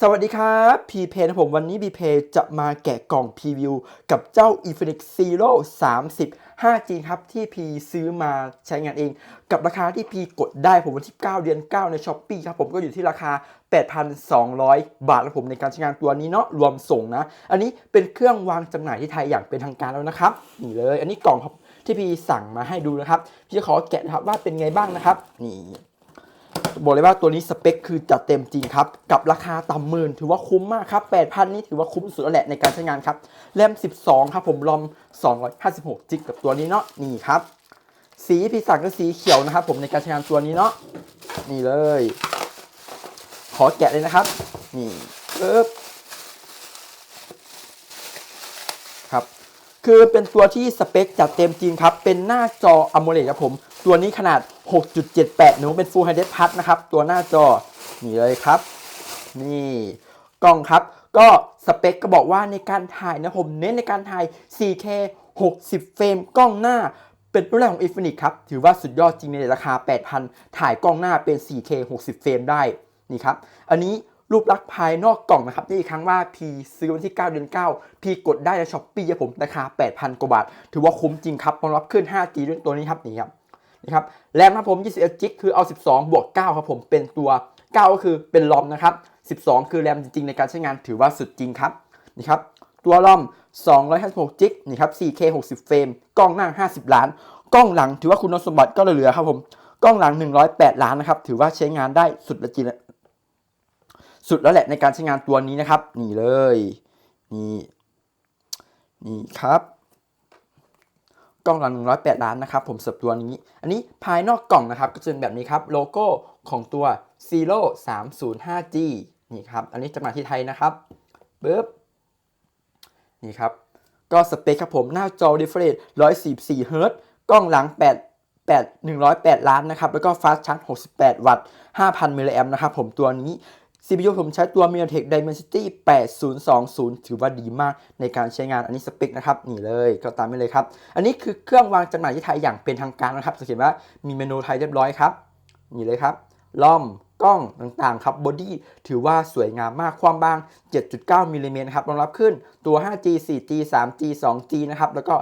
สวัสดีครับพีเพนะผมวันนี้พีเพจะมาแกะกล่องพรีวิว กับเจ้า Infinix Zero 30 5G ครับที่พีซื้อมาใช้งานเอง กับราคาที่พีกดได้ผมวันที่ 9 เดือน 9 ใน s h อ p e e ครับผมก็อยู่ที่ราคา 8,200 บาทแล้วผมในการใช้งานตัวนี้เนาะรวมส่งนะ อันนี้เป็นเครื่องวางจำหน่ายที่ไทยอย่างเป็นทางการแล้วนะครับนี่เลย อันนี้กล่องที่พีสั่งมาให้ดูนะครับพี่จะขอแกะนะครับว่าเป็นไงบ้างนะครับนี่ บอกเลยว่าตัวนี้สเปคคือจัดเต็มจริงครับ กับราคาต่ำหมื่นถือว่าคุ้มมากครับ 8,000 นี่ถือว่าคุ้มสุดแล้วแหละในการใช้งานครับแรม 12 ครับผมรอม 256จิกกับตัวนี้เนาะนี่ครับ สีพี่สั่งก็สีเขียวนะครับ ผมในการใช้งานตัวนี้เนาะนี่เลย ขอแกะเลยนะครับ นี่ปึ๊บครับ คือเป็นตัวที่สเปคจัดเต็มจริงครับ เป็นหน้าจอ AMOLED ครับผม ตัวนี้ขนาด 6.78 นิ้วเป็น Full HD Plus นะครับ ตัวหน้าจอ นี่เลยครับ นี่กล้องครับ ก็สเปคก็บอกว่าในการถ่ายนะผมเน้นในการถ่าย 4K 60 เฟรมกล้องหน้าเป็นรุ่นแรกของ Infinix ครับ ถือว่าสุดยอดจริงในราคา 8,000 ถ่ายกล้องหน้าเป็น 4K 60 เฟรมได้ นี่ครับ อันนี้รูปลักษณ์ภายนอกกล่องนะครับนี่อีกครั้งว่า P ซื้อวันที่ 9 เดือน9 P กดได้ในช้อปปี้ครับผมราคา 8,000 กว่าบาท ถือว่าคุ้มจริงครับรองรับขึ้น 5G ด้วยตัวนี้ครับนี่ครับ นี่ครับแรมครับผม 21จิกคือเอา 12 บวก 9 ครับผมเป็นตัว 9 ก็คือเป็นลอมนะครับ 12 คือแรมจริงๆ ในการใช้งานถือว่าสุดจริงครับนี่ครับตัวลอม 256จิกนี่ครับ 4K 60 เฟรม กล้องหน้า 50 ล้าน กล้องหลังถือว่าคุณสมบัติก็เหลือๆครับผม กล้องหลัง 108 ล้านนะครับ ถือว่าใช้งานได้สุดละจริงสุดแล้วแหละในการใช้งานตัวนี้นะครับ นี่เลย นี่ นี่ครับ กล้องหลัง108 ล้านนะครับผมสำหรับตัวนี้ อันนี้ภายนอกกล่องนะครับก็จะเป็นแบบนี้ครับโลโก้ของตัว Zero 305G นี่ครับอันนี้จะมายที่ไทยนะครับปึ๊บนี่ครับก็สเปคครับผมหน้าจอ refresh 144 Hz กล้องหลัง 8 8 108 ล้านนะครับ แล้วก็ fast charge 68 วัตต์ 5,000 มิลลิแอมป์นะครับผมตัวนี้ CPU ผมใช้ตัว MediaTek Dimensity 8020 ถือว่าดีมากในการใช้งานอันนี้สเปคนะครับนี่เลยก็ตามนี้เลยครับ อันนี้คือเครื่องวางจำหน่ายที่ไทยอย่างเป็นทางการนะครับสังเกตว่ามีเมนูไทยเรียบร้อยครับนี่เลยครับล่อมกล้องต่างๆครับบอดี้ถือว่าสวยงามมากความบาง 7.9มิลลิเมตรครับรองรับขึ้นตัว 5G 4G 3G 2G นะครับ แล้วก็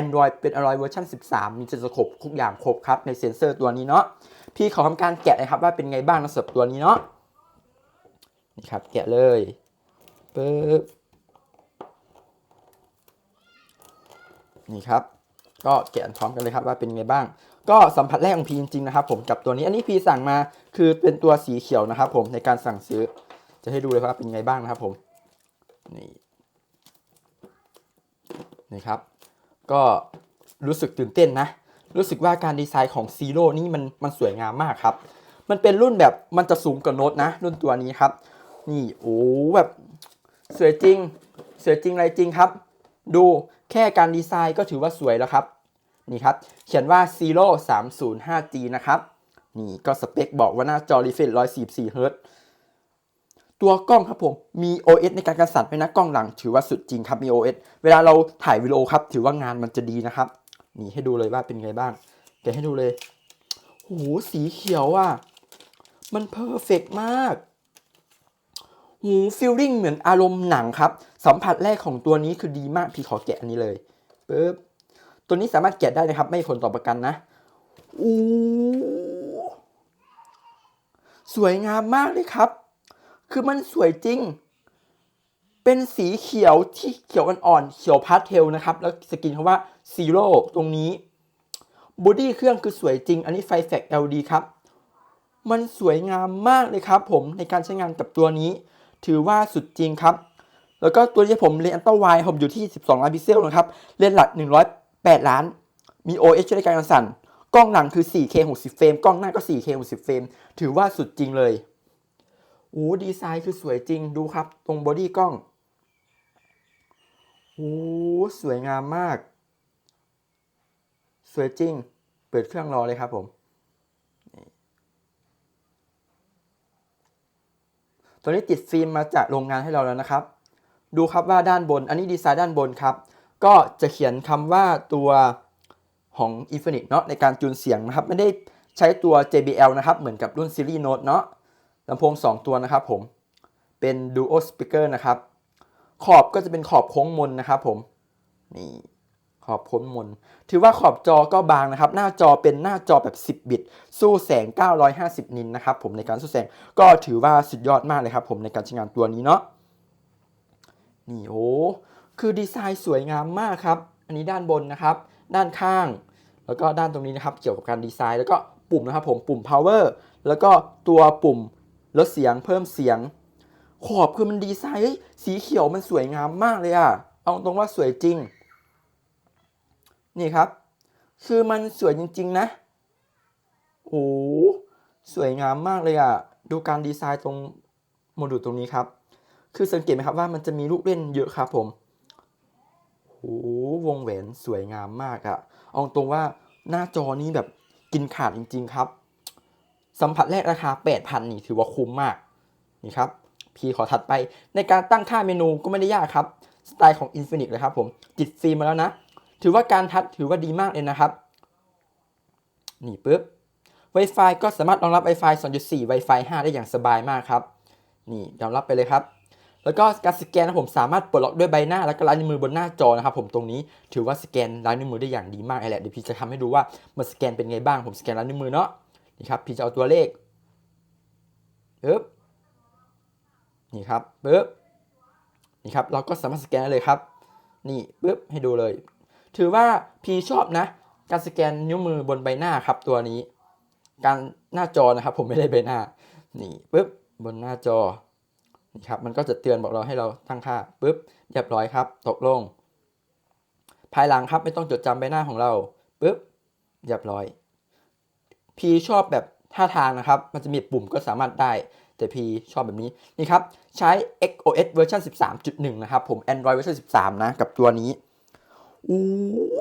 Android เป็น Android เวอร์ชัน13 มีจะครบทุกอย่างครบครับ ในเซ็นเซอร์ตัวนี้เนาะพี่ขอทำการแกะนะครับว่าเป็นไงบ้างนะสำหรับตัวนี้เนาะ นี่ครับ แกะเลยปึ๊บนี่ครับ ก็แกะพร้อมกันเลยครับว่าเป็นไงบ้าง ก็สัมผัสแรกของพีจริงๆนะครับ ผมกับตัวนี้อันนี้พีสั่งมาคือเป็นตัวสีเขียวนะครับ ผมในการสั่งซื้อ จะให้ดูเลยว่าเป็นไงบ้างนะครับ ผมนี่นี่ครับ ก็รู้สึกตื่นเต้นนะ รู้สึกว่าการดีไซน์ของซีโร่นี่มันมันสวยงามมากครับ มันเป็นรุ่นแบบมันจะสูงกว่าโน้ตนะ รุ่นตัวนี้ครับ นี่โอ้แบบสวยจริงสวยจริงอะไรจริงครับ ดูแค่การดีไซน์ก็ถือว่าสวยแล้วครับ นี่ครับ เขียนว่า Zero 305G นะครับ นี่ก็สเปคบอกว่าหน้าจอ refresh 144 Hz ตัวกล้องครับผม มี OS ในการกันสั่นไปนะกล้องหลัง ถือว่าสุดจริงครับ มี OS เวลาเราถ่ายวิดีโอครับ ถือว่างานมันจะดีนะครับ นี่ให้ดูเลยว่าเป็นไงบ้างเดี๋ยวให้ดูเลยโอ้โหสีเขียวอะ มันเพอร์เฟกมาก หูฟิลลิ่งเหมือนอารมณ์หนังครับ สัมผัสแรกของตัวนี้คือดีมาก พี่ขอแกะอันนี้เลยปึ๊บตัวนี้สามารถแกะได้นะครับ ไม่ผลต่อประกันนะอู้สวยงามมากเลยครับ คือมันสวยจริง เป็นสีเขียวที่เขียวอ่อนๆเขียวพาสเทลนะครับ แล้วสกินคำว่าซีโร่ตรงนี้บอดี้เครื่องคือสวยจริง อันนี้ไฟแฟก LD ครับ มันสวยงามมากเลยครับผมในการใช้งานกับตัวนี้ ถือว่าสุดจริงครับ แล้วก็ตัวที่ผมเลนอันต้าไวผมอยู่ที่ 12 ล้านพิกเซลนะครับ เลนส์หลัก 108 ล้าน มี OS ช่วยในการสั่น กล้องหลังคือ 4K 60 เฟรม กล้องหน้าก็ 4K 60 เฟรม ถือว่าสุดจริงเลยโอ้ดีไซน์คือสวยจริง ดูครับ ตรงบอดี้กล้องโอ้สวยงามมาก สวยจริง เปิดเครื่องรอเลยครับผม ตัวนี้ติดฟิล์มมาจากโรงงานให้เราแล้วนะครับ ดูครับว่าด้านบน อันนี้ดีไซน์ด้านบนครับ ก็จะเขียนคำว่าตัวของ Infinix เนาะในการจูนเสียงนะครับ ไม่ได้ใช้ตัว JBL นะครับ เหมือนกับรุ่นซีรีส์โน้ตเนาะลำโพง 2 ตัวนะครับผม เป็น Duo Speaker นะครับ ขอบก็จะเป็นขอบโค้งมนนะครับผม นี่ ขอบโค้งมน ถือว่าขอบจอก็บางนะครับ หน้าจอเป็นหน้าจอแบบ 10 บิต สู้แสง 950 นินนะครับผมในการสู้แสงก็ถือว่าสุดยอดมากเลยครับผมในการใช้งานตัวนี้เนาะนี่โอ้คือดีไซน์สวยงามมากครับ อันนี้ด้านบนนะครับ ด้านข้าง แล้วก็ด้านตรงนี้นะครับ เกี่ยวกับการดีไซน์ แล้วก็ปุ่มนะครับผมปุ่ม power แล้วก็ตัวปุ่มลดเสียงเพิ่มเสียง ขอบคือมันดีไซน์สีเขียวมันสวยงามมากเลยอะเอาตรงว่าสวยจริง นี่ครับ คือมันสวยจริง ๆ นะ โอ้สวยงามมากเลยอะดูการดีไซน์ตรงโมดูลตรงนี้ครับ คือสังเกตไหมครับว่ามันจะมีลูกเล่นเยอะครับผมโอ้วงแหวนสวยงามมากอะเอาตรงว่าหน้าจอนี้แบบกินขาดจริง ๆ ครับ สัมผัสแรกราคา 8,000 นี่ถือว่าคุ้มมาก นี่ครับ พี่ขอถัดไปในการตั้งค่าเมนูก็ไม่ได้ยากครับ สไตล์ของ Infinix เลยครับผมติดฟิล์มมาแล้วนะ ถือว่าการทัดถือว่าดีมากเลยนะครับ นี่ปุ๊บ Wi-Fi ก็สามารถรองรับ Wi-Fi 2.4 Wi-Fi 5 ได้อย่างสบายมากครับ นี่ยอมรับไปเลยครับ แล้วก็การสแกนนะผมสามารถปลดล็อกด้วยใบหน้า แล้วก็ลายนิ้วมือบนหน้าจอนะครับ ผมตรงนี้ถือว่าสแกนลายนิ้วมือได้อย่างดีมากเลยแหละเดี๋ยวพี่จะทำให้ดูว่ามันสแกนเป็นไงบ้างผมสแกนลายนิ้วมือเนาะนี่ครับพี่จะเอาตัวเลขปึ๊บนี่ครับปึ๊บนี่ครับเราก็สามารถสแกนได้เลยครับ นี่ปึ๊บให้ดูเลย ถือว่าพีชอบนะ การสแกนนิ้วมือบนใบหน้าครับตัวนี้ การหน้าจอนะครับ ผมไม่ได้ใบหน้า นี่ปึ๊บบนหน้าจอนี่ครับมันก็จะเตือนบอกเราให้เราตั้งค่าปุ๊บเรียบร้อยครับ ตกลง ภายหลังครับไม่ต้องจดจำใบหน้าของเราปุ๊บเรียบร้อยพีชอบแบบท่าทางนะครับ มันจะมีปุ่มก็สามารถได้แต่พีชอบแบบนี้นี่ครับ ใช้ XOS เวอร์ชัน13.1 นะครับ ผม Android เวอร์ชัน13 นะ กับตัวนี้ อู้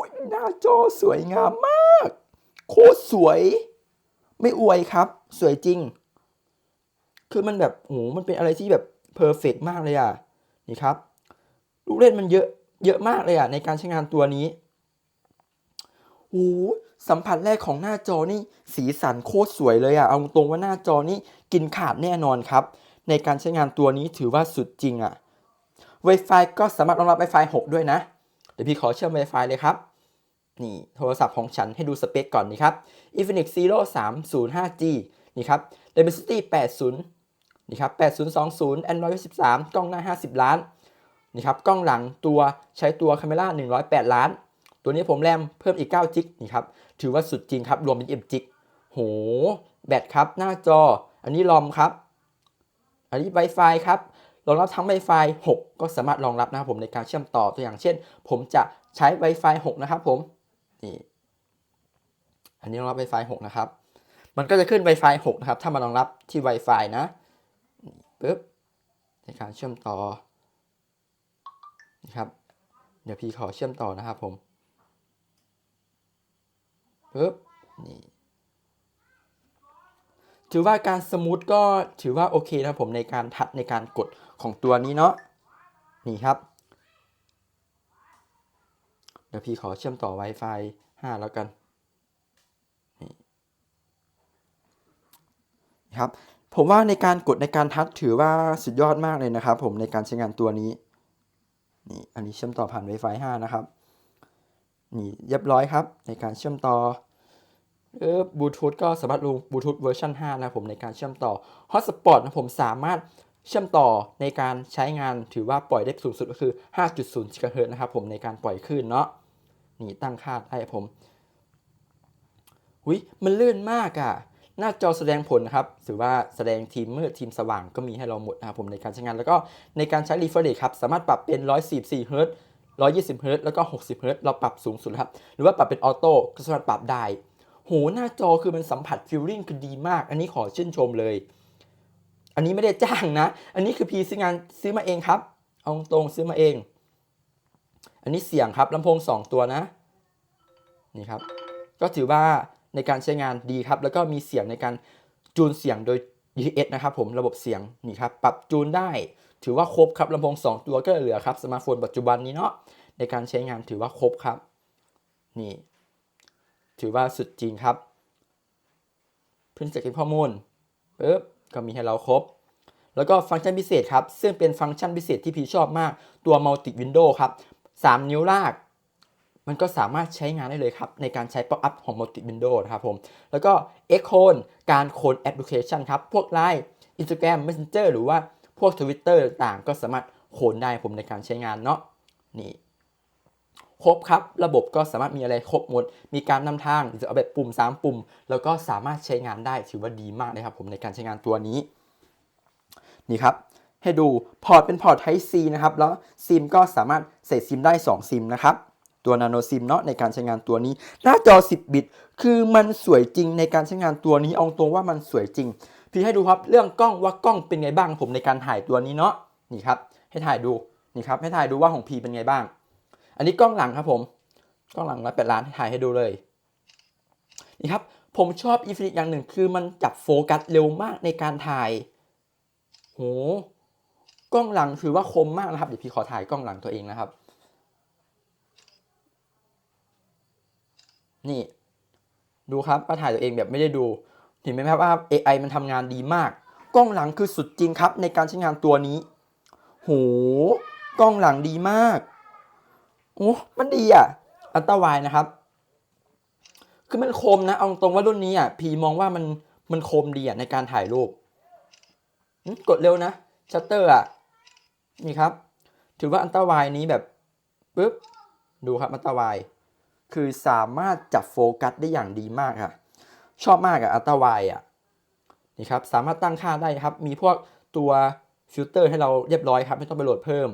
ยหน้าจอสวยงามมาก โคตรสวย ไม่อวยครับ สวยจริง คือมันแบบโอ้โหมันเป็นอะไรที่แบบเพอร์เฟกมากเลยอะ นี่ครับ ลูกเล่นมันเยอะ เยอะมากเลยอะ ในการใช้งานตัวนี้โอ้สัมผัสแรกของหน้าจอนี่สีสันโคตรสวยเลยอะ เอาตรงว่าหน้าจอนี้กินขาดแน่นอนครับ ในการใช้งานตัวนี้ถือว่าสุดจริงอะ Wi-Fi ก็สามารถรองรับ Wi-Fi 6 ด้วยนะ ดี๋ยวพี่ขอเชื่อม Wi-Fi เลยครับ นี่โทรศัพท์ของฉันให้ดูสเปคก่อนนี่ครับ Infinix Zero 305G นี่ครับ Dimensity 80 นี่ครับ 8020 Android 13 กล้องหน้า 50 ล้าน นี่ครับ กล้องหลังตัวใช้ตัวคาเมล่า108 ล้าน ตัวนี้ผมแรมเพิ่มอีก9จิกนี่ครับ ถือว่าสุดจริงครับ รวมเป็น10จิกโห แบตครับ หน้าจอ อันนี้ลอมครับ อันนี้ Wi-Fi ครับ รองรับทั้ง Wi-Fi 6 ก็สามารถรองรับนะครับผมในการเชื่อมต่อตัวอย่างเช่น ผมจะใช้ Wi-Fi 6 นะครับผมนี่อันนี้รองรับ Wi-Fi 6 นะครับ มันก็จะขึ้น Wi-Fi 6 นะครับ ถ้ามารองรับที่ Wi-Fi นะปึ๊บในการเชื่อมต่อนะครับ เดี๋ยวพี่ขอเชื่อมต่อนะครับผมปึ๊บนี่ ถือว่าการสมูทก็ถือว่าโอเคนะผมในการทัดในการกดของตัวนี้เนาะนี่ครับ เดี๋ยวพี่ขอเชื่อมต่อ Wi-Fi 5 แล้วกันนี่ครับผมว่าในการกดในการทัชถือว่าสุดยอดมากเลยนะครับ ผมในการใช้งานตัวนี้นี่อันนี้เชื่อมต่อผ่าน Wi-Fi 5 นะครับนี่เรียบร้อยครับ ในการเชื่อมต่อ เออบลูทูธก็สามารถลงบลูทูธเวอร์ชัน5นะผมในการเชื่อมต่อ Hotspot นะผมสามารถเชื่อมต่อในการใช้งานถือว่าปล่อยได้สูงสุดก็คือ 5.0 GHz นะครับผมในการปล่อยคลื่นเนาะนี่ตั้งค่าได้ผมหุยมันลื่นมากอะ่ะ หน้าจอแสดงผลนะครับถือว่าแสดงทีมมืดทีมสว่างก็มีให้เราหมดนะครับผมในการใช้งาน แล้วก็ในการใช้ refresh rate ครับสามารถปรับเป็น 144 Hz 120 Hz แล้วก็ 60 Hz เราปรับสูงสุดครับ หรือว่าปรับเป็นออโต้ก็สามารถปรับได้ หหน้าจอคือมันสัมผัสฟิลลิ่งคือดีมาก อันนี้ขอชื่นชมเลย อันนี้ไม่ได้จ้างนะ อันนี้คือพีซื้องานซื้อมาเองครับ เอาตรงซื้อมาเอง อันนี้เสียงครับลำโพง 2 ตัวนะ นี่ครับ ก็ถือว่าในการใช้งานดีครับ แล้วก็มีเสียงในการจูนเสียงโดย DTS นะครับผมระบบเสียงนี่ครับปรับจูนได้ ถือว่าครบครับลำโพง 2 ตัวก็เหลือครับสมาร์ทโฟนปัจจุบันนี้เนาะในการใช้งานถือว่าครบครับ นี่ ถือว่าสุดจริงครับ พื้นจากเก็บข้อมูลปึ๊บก็มีให้เราครบ แล้วก็ฟังก์ชันพิเศษครับ ซึ่งเป็นฟังก์ชันพิเศษที่พี่ชอบมาก ตัว Multi Window ครับ 3 นิ้วลากมันก็สามารถใช้งานได้เลยครับ ในการใช้ pop up ของ Multi Window นะครับผม แล้วก็ X Code การโคนแอปพลิเคชันครับ พวก Line Instagram Messenger หรือว่าพวก Twitter ต่างๆ ก็สามารถโคนได้ผมในการใช้งานเนาะนี่ ครบครับ ระบบก็สามารถมีอะไรครบหมด มีการนำทางจะเอาแบบปุ่ม 3 ปุ่ม แล้วก็สามารถใช้งานได้ถือว่าดีมากเลยครับผมในการใช้งานตัวนี้ นี่ครับ ให้ดูพอร์ตเป็นพอร์ต Type C นะครับ แล้วซิมก็สามารถใส่ซิมได้ 2 ซิมนะครับตัว Nano SIM เนาะในการใช้งานตัวนี้ หน้าจอ 10 บิต คือมันสวยจริงในการใช้งานตัวนี้เอาตรงว่ามันสวยจริง พี่ให้ดูครับเรื่องกล้องว่ากล้องเป็นไงบ้างผมในการถ่ายตัวนี้เนาะนี่ครับให้ถ่ายดูนี่ครับให้ถ่ายดูว่าของพีเป็นไงบ้าง อันนี้กล้องหลังครับผม กล้องหลังร้อยแปดล้านถ่ายให้ดูเลย นี่ครับ ผมชอบอีฟินิอย่างหนึ่งคือมันจับโฟกัสเร็วมากในการถ่าย โห กล้องหลังถือว่าคมมากนะครับ เดี๋ยวพี่ขอถ่ายกล้องหลังตัวเองนะครับ นี่ ดูครับว่าถ่ายตัวเองแบบไม่ได้ดูเห็นไหมครับว่า AI มันทำงานดีมาก กล้องหลังคือสุดจริงครับในการใช้งานตัวนี้ โห กล้องหลังดีมาก โอ้มันดีอะ อัลต้าไวนะครับ คือมันคมนะ เอาตรงว่ารุ่นนี้อะ พีมองว่ามันมันคมดีอะในการถ่ายรูป กดเร็วนะ ชัตเตอร์อะ นี่ครับ ถือว่าอัลต้าไวนี้แบบปึ๊บ ดูครับอัลต้าไวคือสามารถจับโฟกัสได้อย่างดีมากค่ะ ชอบมากอะอัลต้าไวอะ นี่ครับ สามารถตั้งค่าได้ครับ มีพวกตัวฟิลเตอร์ให้เราเรียบร้อยครับ ไม่ต้องไปโหลดเพิ่ม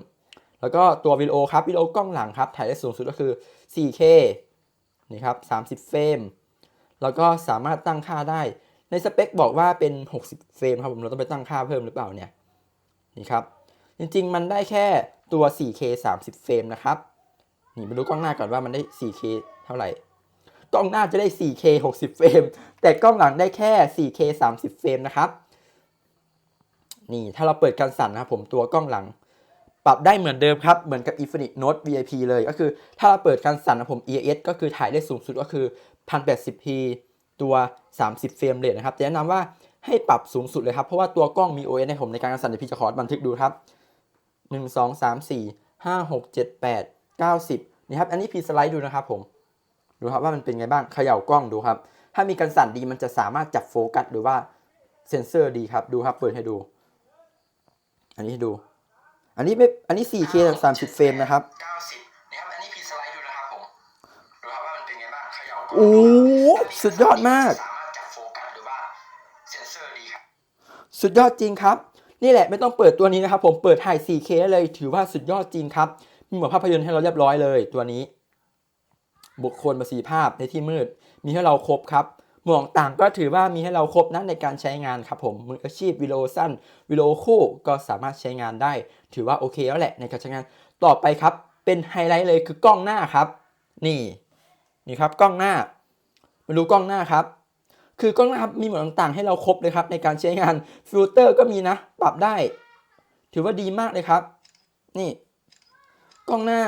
แล้วก็ตัววิดีโอครับวิดีโอกล้องหลังครับถ่ายได้สูงสุดก็คือ 4K นี่ครับ 30 เฟรม แล้วก็สามารถตั้งค่าได้ ในสเปคบอกว่าเป็น 60 เฟรมครับผม เราต้องไปตั้งค่าเพิ่มหรือเปล่าเนี่ย นี่ครับ จริงๆ มันได้แค่ตัว 4K 30 เฟรมนะครับ นี่มาดูกล้องหน้าก่อนว่ามันได้ 4K เท่าไหร่ กล้องหน้าจะได้ 4K 60 เฟรม แต่กล้องหลังได้แค่ 4K 30 เฟรมนะครับ นี่ถ้าเราเปิดการสั่นนะครับผมตัวกล้องหลัง ปรับได้เหมือนเดิมครับ เหมือนกับ Infinix Note VIP เลยก็คือถ้าเราเปิดการสั่นนะผม EAS ก็คือถ่ายได้สูงสุดก็คือ 1080p ตัว 30 เฟรมเรทนะครับ แนะนำว่าให้ปรับสูงสุดเลยครับ เพราะว่าตัวกล้องมี OS ให้ผมในการสั่นเดี๋ยวพี่จะขอบันทึกดูครับ 1 2 3 4 5 6 7 8 9 10นี่ครับ อันนี้พี่สไลด์ดูนะครับผมดูครับว่ามันเป็นไงบ้างเขย่ากล้องดูครับ ถ้ามีการสั่นดีมันจะสามารถจับโฟกัสหรือว่าเซนเซอร์ดีครับ ดูครับ เปิดให้ดู อันนี้ให้ดู อันนี้ไม่อันนี้ 4K 30เฟรมนะครับ90นะครับอันนี้พีสไลด์ดูนะครับผมดูครับว่ามันเป็นไงบ้างเขย่าโอ้โหสุดยอดมากสามารถจับโฟกัสหรือว่าเซนเซอร์ดีครับสุดยอดจริงครับ นี่แหละไม่ต้องเปิดตัวนี้นะครับ ผมเปิดถ่าย 4K เลย ถือว่าสุดยอดจริงครับมีหมวดภาพยนตร์ให้เราเรียบร้อยเลยตัวนี้ บุคคลประสิทธิภาพในที่มืด มีให้เราครบครับ หมวกต่างก็ถือว่ามีให้เราครบนะในการใช้งานครับผมมืออาชีพวิดีโอสั้นวิดีโอคู่ก็สามารถใช้งานได้ ถือว่าโอเคแล้วแหละในการใช้งานต่อไปครับ เป็นไฮไลท์เลยคือกล้องหน้าครับ นี่นี่ครับกล้องหน้ามาดูกล้องหน้าครับ คือกล้องหน้าครับมีหมวดต่างๆ ให้เราครบเลยครับ ในการใช้งานฟิลเตอร์ก็มีนะ ปรับได้ ถือว่าดีมากเลยครับ นี่ กล้องหน้า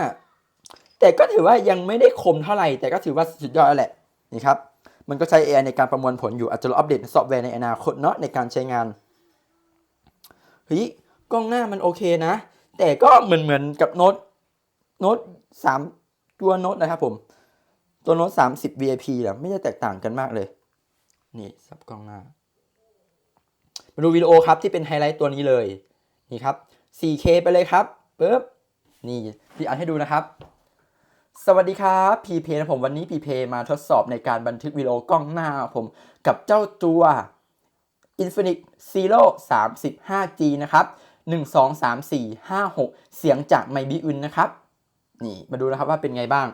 แต่ก็ถือว่ายังไม่ได้คมเท่าไหร่ แต่ก็ถือว่าสุดยอดแล้วแหละนี่ครับ มันก็ใช้ AI ในการประมวลผลอยู่อาจจะรออัปเดตซอฟต์แวร์ในอนาคตเนาะในการใช้งานเฮ้ยกล้องหน้ามันโอเคนะ แต่ก็เหมือนเหมือนกับโน้ตโน้ตสามตัวโน้ตนะครับผม ตัวโน้ตสามสิบ VIP แหละไม่ได้แตกต่างกันมากเลย นี่ซับกล้องหน้า มาดูวิดีโอครับที่เป็นไฮไลท์ตัวนี้เลย นี่ครับ 4K ไปเลยครับปึ๊บนี่พี่อันให้ดูนะครับ สวัสดีครับพีเพนะผมวันนี้พีเพมาทดสอบในการบันทึกวิดีโอกล้องหน้าผมกับเจ้าตัว Infinix Zero 35G นะครับ 1 2 3 4 5 6 เสียงจากไมบิอุนนะครับ นี่มาดูนะครับว่าเป็นไงบ้าง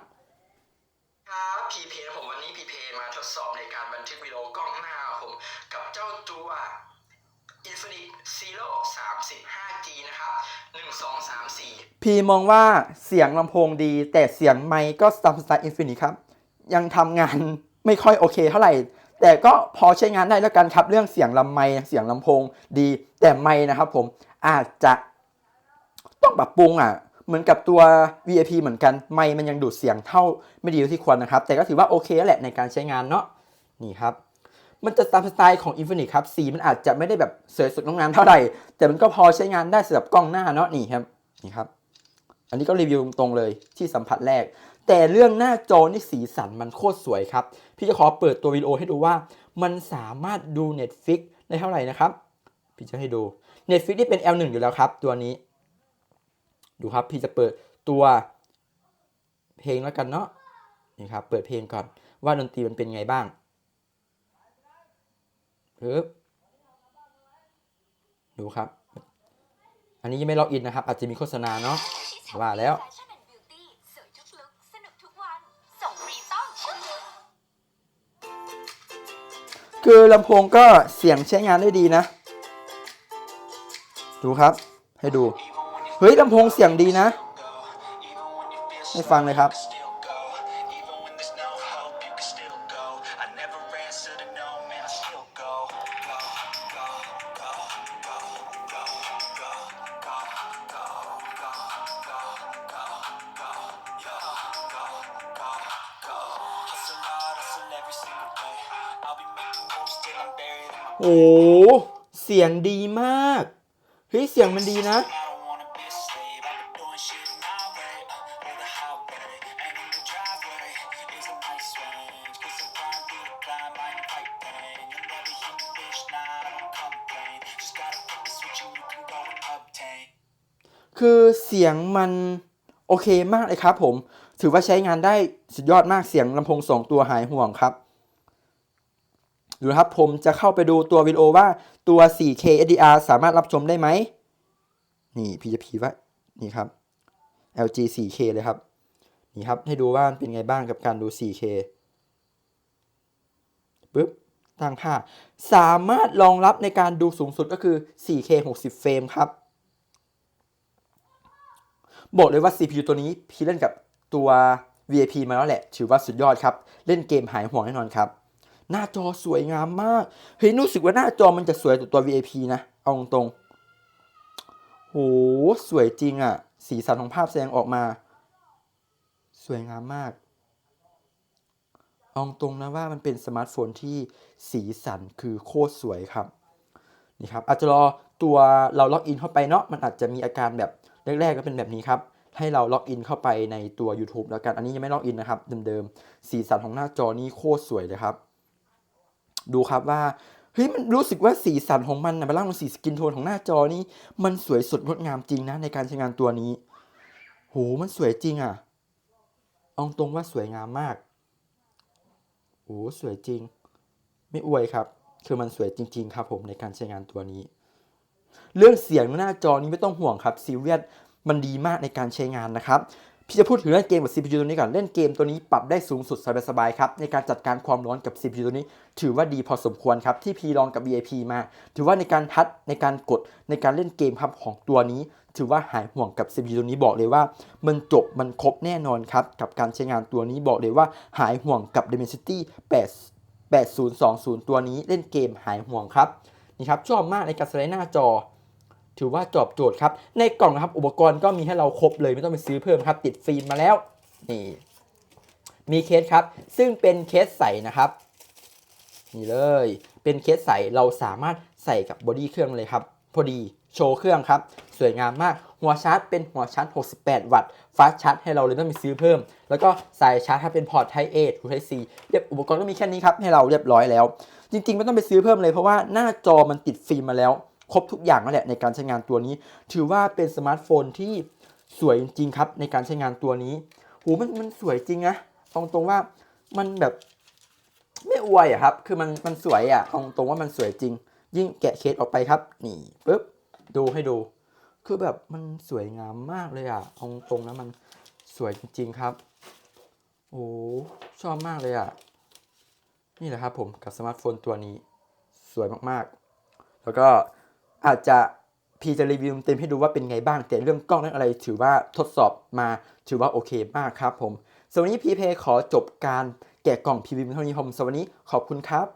พีมองว่าเสียงลำโพงดี แต่เสียงไมค์ก็ตามสไตล์อินฟินิครับ ยังทำงานไม่ค่อยโอเคเท่าไหร่ แต่ก็พอใช้งานได้แล้วกันครับเรื่องเสียงลำไมเสียงลำโพงดี แต่ไมค์นะครับผมอาจจะต้องปรับปรุงอะเหมือนกับตัว VIP เหมือนกันไมค์มันยังดูดเสียงเท่าไม่ดีเท่าที่ควรนะครับ แต่ก็ถือว่าโอเคแหละในการใช้งานเนาะนี่ครับมันจะตามสไตล์ของ Infinix ครับ สีมันอาจจะไม่ได้แบบสวยสุดงดงามเท่าไหร่ แต่มันก็พอใช้งานได้สำหรับกล้องหน้าเนาะนี่ครับ นี่ครับ อันนี้ก็รีวิวตรงๆเลยที่สัมผัสแรก แต่เรื่องหน้าจอนี่สีสันมันโคตรสวยครับ พี่จะขอเปิดตัววิดีโอให้ดูว่า มันสามารถดู Netflix ได้เท่าไหร่นะครับ พี่จะให้ดู Netflix นี่เป็น L1 อยู่แล้วครับ ตัวนี้ ดูครับพี่จะเปิดตัวเพลงแล้วกันเนาะนี่ครับเปิดเพลงก่อนว่าดนตรีมันเป็นไงบ้างปึ๊บดูครับ อันนี้ยังไม่ล็อกอินนะครับ อาจจะมีโฆษณาเนาะ ว่าแล้วฟชั่นแอนด์บิวตี้สวยทุกลุคสนุกทุกวันส่งฟรีต้องชื่อคือลำโพงก็เสียงใช้งานได้ดีนะ ดูครับ ให้ดู เฮ้ยลำโพงเสียงดีนะ ให้ฟังเลยครับ โอ้โหเสียงดีมาก เฮ้ย เสียงมันดีนะ คือเสียงมันโอเคมากเลยครับผม ถือว่าใช้งานได้สุดยอดมากเสียงลำโพงสองตัวหายห่วงครับ ดูนะครับผมจะเข้าไปดูตัววิดีโอว่าตัว 4K HDR สามารถรับชมได้ไหม นี่พี่จะพีว่านี่ครับ LG 4K เลยครับ นี่ครับ ให้ดูว่ามันเป็นไงบ้างกับการดู 4K ปึ๊บตั้งค่า สามารถรองรับในการดูสูงสุดก็คือ 4K 60 เฟรมครับ บอกเลยว่า CPU ตัวนี้พี่เล่นกับตัว VIP มาแล้วแหละ ถือว่าสุดยอดครับ เล่นเกมหายห่วงแน่นอนครับ หน้าจอสวยงามมาก เฮ้ยรู้สึกว่าหน้าจอมันจะสวยกว่าตัว VIP นะ เอาตรงๆโหสวยจริงอะ่ะ สีสันของภาพแสดงออกมา สวยงามมาก เอาตรงนะว่ามันเป็นสมาร์ทโฟนที่สีสันคือโคตรสวยครับ นี่ครับ อาจจะรอตัวเราล็อกอินเข้าไปเนาะ มันอาจจะมีอาการแบบแรกๆก็เป็นแบบนี้ครับให้เราล็อกอินเข้าไปในตัว YouTube แล้วกัน อันนี้ยังไม่ล็อกอินนะครับ เดิมๆ สีสันของหน้าจอนี้โคตรสวยเลยครับ ดูครับว่าเฮ้ยมันรู้สึกว่าสีสันของมันนะเวลามันสีสกินโทนของหน้าจอนี้มันสวยสดงดงามจริงนะในการใช้งานตัวนี้โหมันสวยจริงอะ่ะเอาตรงว่าสวยงามมากโอ้สวยจริง ไม่อวยครับ คือมันสวยจริง ๆ ครับผมในการใช้งานตัวนี้ เรื่องเสียงหน้าจอนี้ไม่ต้องห่วงครับซีเรียสมันดีมากในการใช้งานนะครับ พี่จะพูดถึงเรื่องเกมกับ CPU ตัวนี้ก่อน เล่นเกมตัวนี้ปรับได้สูงสุดสบายๆครับ ในการจัดการความร้อนกับ CPU ตัวนี้ ถือว่าดีพอสมควรครับ ที่พีลองกับ VIP มา ถือว่าในการทัดในการกดในการเล่นเกมครับของตัวนี้ ถือว่าหายห่วงกับ CPU ตัวนี้บอกเลยว่า มันจบมันครบแน่นอนครับ กับการใช้งานตัวนี้บอกเลยว่าหายห่วงกับ Dimensity 8 8020 ตัวนี้เล่นเกมหายห่วงครับนี่ครับชอบมากในการสไลด์หน้าจอ ถือว่าตอบโจทย์ครับ ในกล่องนะครับอุปกรณ์ก็มีให้เราครบเลยไม่ต้องไปซื้อเพิ่มครับ ติดฟิล์มมาแล้วนี่มีเคสครับ ซึ่งเป็นเคสใสนะครับนี่เลย เป็นเคสใสเราสามารถใส่กับบอดี้เครื่องเลยครับ พอดีโชว์เครื่องครับ สวยงามมากหัวชาร์จเป็นหัวชาร์จ 68 วัตต์ฟาสชาร์จให้เราเลยไม่ต้องไปซื้อเพิ่ม แล้วก็สายชาร์จถ้าเป็นพอร์ต Type A หรือ Type C เรียบอุปกรณ์ก็มีแค่นี้ครับให้เราเรียบร้อยแล้ว จริงๆ ไม่ต้องไปซื้อเพิ่มเลยเพราะว่าหน้าจอมันติดฟิล์มมาแล้ว ครบทุกอย่างนั่นแหละในการใช้งานตัวนี้ ถือว่าเป็นสมาร์ทโฟนที่สวยจริงครับในการใช้งานตัวนี้โหมันมันสวยจริงนะตรงตรงว่ามันแบบไม่อวยอะครับ คือมันมันสวยอะตรงตรงว่ามันสวยจริง ยิ่งแกะเคสออกไปครับ นี่ปุ๊บดูให้ดู คือแบบมันสวยงามมากเลยอะตรงตรงๆนะมันสวยจริง ๆครับโอ้ชอบมากเลยอะนี่แหละครับผมกับสมาร์ทโฟนตัวนี้สวยมากๆ แล้วก็ อาจจะพีจะรีวิวเต็มให้ดูว่าเป็นไงบ้าง แต่เรื่องกล้องเรื่องอะไรถือว่าทดสอบมาถือว่าโอเคมากครับผมสวันนี้พีเพขอจบการแกะกล่องพีวีเท่านี้ผมสวัสดีขอบคุณครับ